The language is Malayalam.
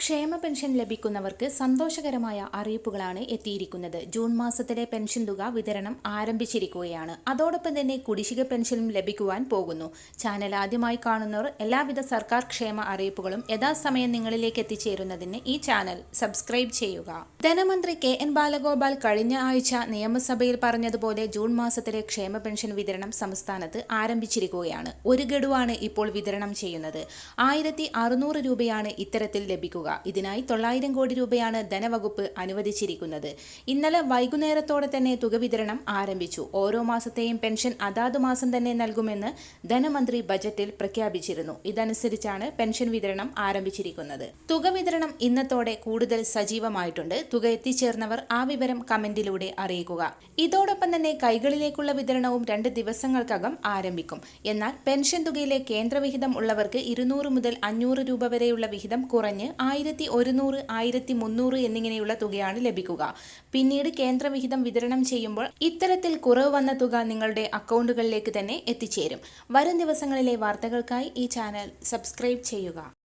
ക്ഷേമ പെൻഷൻ ലഭിക്കുന്നവർക്ക് സന്തോഷകരമായ അറിയിപ്പുകളാണ് എത്തിയിരിക്കുന്നത്. ജൂൺ മാസത്തിലെ പെൻഷൻ തുക വിതരണം ആരംഭിച്ചിരിക്കുകയാണ്. അതോടൊപ്പം തന്നെ കുടിശ്ശിക പെൻഷനും ലഭിക്കുവാൻ പോകുന്നു. ചാനൽ ആദ്യമായി കാണുന്നവർ എല്ലാവിധ സർക്കാർ ക്ഷേമ അറിയിപ്പുകളും യഥാസമയം നിങ്ങളിലേക്ക് എത്തിച്ചേരുന്നതിന് ഈ ചാനൽ സബ്സ്ക്രൈബ് ചെയ്യുക. ധനമന്ത്രി കെ എൻ ബാലഗോപാൽ കഴിഞ്ഞ ആഴ്ച നിയമസഭയിൽ പറഞ്ഞതുപോലെ ജൂൺ മാസത്തിലെ ക്ഷേമ പെൻഷൻ വിതരണം സംസ്ഥാനത്ത് ആരംഭിച്ചിരിക്കുകയാണ്. ഒരു ഗഡുവാണ് ഇപ്പോൾ വിതരണം ചെയ്യുന്നത്. ആയിരത്തി രൂപയാണ് ഇത്തരത്തിൽ ലഭിക്കുക. ഇതിനായി തൊള്ളായിരം കോടി രൂപയാണ് ധനവകുപ്പ് അനുവദിച്ചിരിക്കുന്നത്. ഇന്നലെ വൈകുന്നേരത്തോടെ തന്നെ തുക വിതരണം ആരംഭിച്ചു. ഓരോ മാസത്തെയും പെൻഷൻ അതാത് മാസം തന്നെ നൽകുമെന്ന് ധനമന്ത്രി ബജറ്റിൽ പ്രഖ്യാപിച്ചിരുന്നു. ഇതനുസരിച്ചാണ് പെൻഷൻ വിതരണം ആരംഭിച്ചിരിക്കുന്നത്. തുക വിതരണം ഇന്നത്തോടെ കൂടുതൽ സജീവമായിട്ടുണ്ട്. തുക എത്തിച്ചേർന്നവർ ആ വിവരം കമന്റിലൂടെ അറിയിക്കുക. ഇതോടൊപ്പം തന്നെ കൈകളിലേക്കുള്ള വിതരണവും രണ്ട് ദിവസങ്ങൾക്കകം ആരംഭിക്കും. എന്നാൽ പെൻഷൻ തുകയിലെ കേന്ദ്രവിഹിതം ഉള്ളവർക്ക് ഇരുന്നൂറ് മുതൽ അഞ്ഞൂറ് രൂപ വരെയുള്ള വിഹിതം കുറഞ്ഞ് ആയിരത്തി ഒരുന്നൂറ് ആയിരത്തി മുന്നൂറ് എന്നിങ്ങനെയുള്ള തുകയാണ് ലഭിക്കുക. പിന്നീട് കേന്ദ്രവിഹിതം വിതരണം ചെയ്യുമ്പോൾ ഇത്തരത്തിൽ കുറവ് വന്ന തുക നിങ്ങളുടെ അക്കൗണ്ടുകളിലേക്ക് തന്നെ എത്തിച്ചേരും. വരും ദിവസങ്ങളിലെ വാർത്തകൾക്കായി ഈ ചാനൽ സബ്സ്ക്രൈബ് ചെയ്യുക.